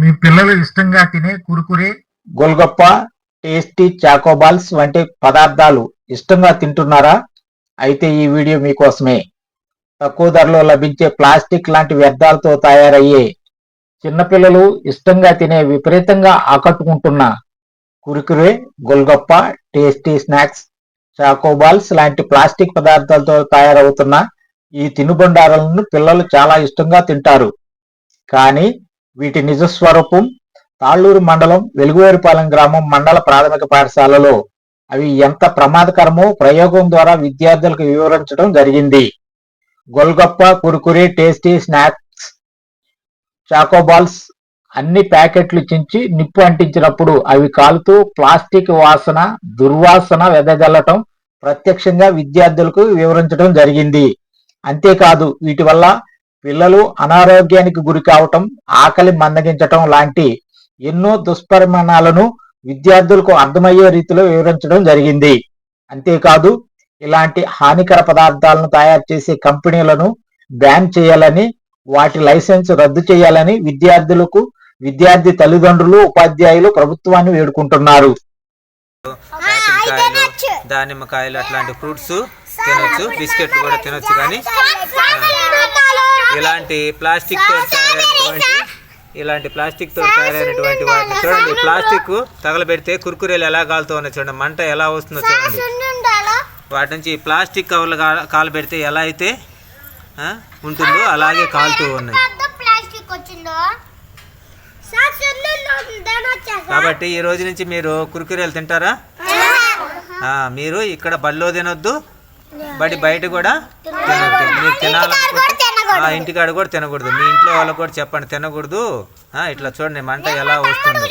మీ పిల్లలు ఇష్టంగా తినే కురుకురే? గోల్గప్ప టేస్టీ చాకోబాల్స్ వంటి పదార్థాలు ఇష్టంగా తింటున్నారా? అయితే ఈ వీడియో మీకోసమే. తక్కువ ధరలో లభించే ప్లాస్టిక్ లాంటి వ్యర్థాలతో తయారయ్యే చిన్నపిల్లలు ఇష్టంగా తినే విపరీతంగా ఆకట్టుకుంటున్న Kurkure golgappa tasty snacks choco balls లాంటి ప్లాస్టిక్ పదార్థాలతో తయారవుతున్న ఈ తినుబండారాలను పిల్లలు చాలా ఇష్టంగా తింటారు. కానీ వీటి నిజ స్వరూపం తాళ్ళూరు మండలం వెలుగువేరుపాలెం గ్రామం మండల ప్రాథమిక పాఠశాలలో. అవి ఎంత ప్రమాదకరమో ప్రయోగం ద్వారా విద్యార్థులకు వివరించడం జరిగింది. Golgappa Kurkure tasty snacks choco balls అన్ని ప్యాకెట్లు చించి నిప్పు అంటించినప్పుడు అవి కాలుతూ ప్లాస్టిక్ వాసన దుర్వాసన వెదజల్లటం ప్రత్యక్షంగా విద్యార్థులకు వివరించడం జరిగింది. అంతేకాదు వీటి వల్ల పిల్లలు అనారోగ్యానికి గురి కావటం ఆకలి మందగించటం లాంటి ఎన్నో దుష్పరిమాణాలను విద్యార్థులకు అర్థమయ్యే రీతిలో వివరించడం జరిగింది. అంతేకాదు ఇలాంటి హానికర పదార్థాలను తయారు చేసే కంపెనీలను బ్యాన్ చేయాలని వాటి లైసెన్స్ రద్దు చేయాలని విద్యార్థులకు విద్యార్థి తల్లిదండ్రులు ఉపాధ్యాయులు ప్రభుత్వాన్ని వేడుకుంటున్నారు. దానిమ్మకాయలు అట్లాంటి ఫ్రూట్స్ తినొచ్చు బిస్కెట్లు కూడా తినొచ్చు కానీ ఇలాంటి ప్లాస్టిక్తో తయారైనటువంటి ఇలాంటి ప్లాస్టిక్తో తయారైనటువంటి వాటిని చూడండి. ప్లాస్టిక్ తగలబెడితే కుర్కురేలు ఎలా కాలుతూ ఉన్నాయి చూడండి. మంట ఎలా వస్తుందో చూడండి. వాటి నుంచి ప్లాస్టిక్ కవర్లు కా- కాలబెడితే ఎలా అయితే ఉంటుందో అలాగే కాలుతూ ఉన్నాయి. కాబట్టి ఈ రోజు నుంచి మీరు కుర్కురేలు తింటారా? మీరు ఇక్కడ బడిలో తినొద్దు. బడి బయట కూడా తినొద్దు. మీరు తినాలనుకుంటే ఆ ఇంటికాడ కూడా తినకూడదు. మీ ఇంట్లో వాళ్ళకి కూడా చెప్పండి తినకూడదు. ఇట్లా చూడండి మంట ఎలా వస్తుంది.